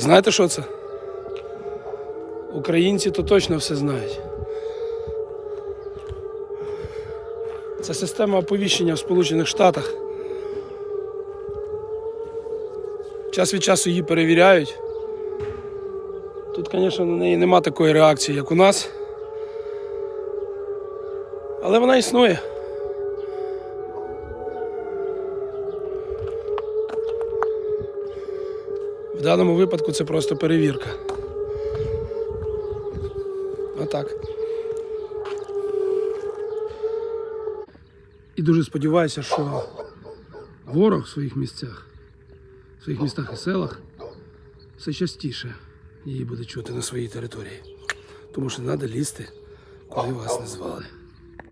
Знаєте, що це? Українці то точно все знають. Це система оповіщення в Сполучених Штатах. Час від часу її перевіряють. Тут, звісно, на неї нема такої реакції, як у нас. Але вона існує. В даному випадку це просто перевірка. Отак. І дуже сподіваюся, що ворог в своїх місцях, в своїх містах і селах все частіше її буде чути на своїй території. Тому що треба лізти, куди вас не звали.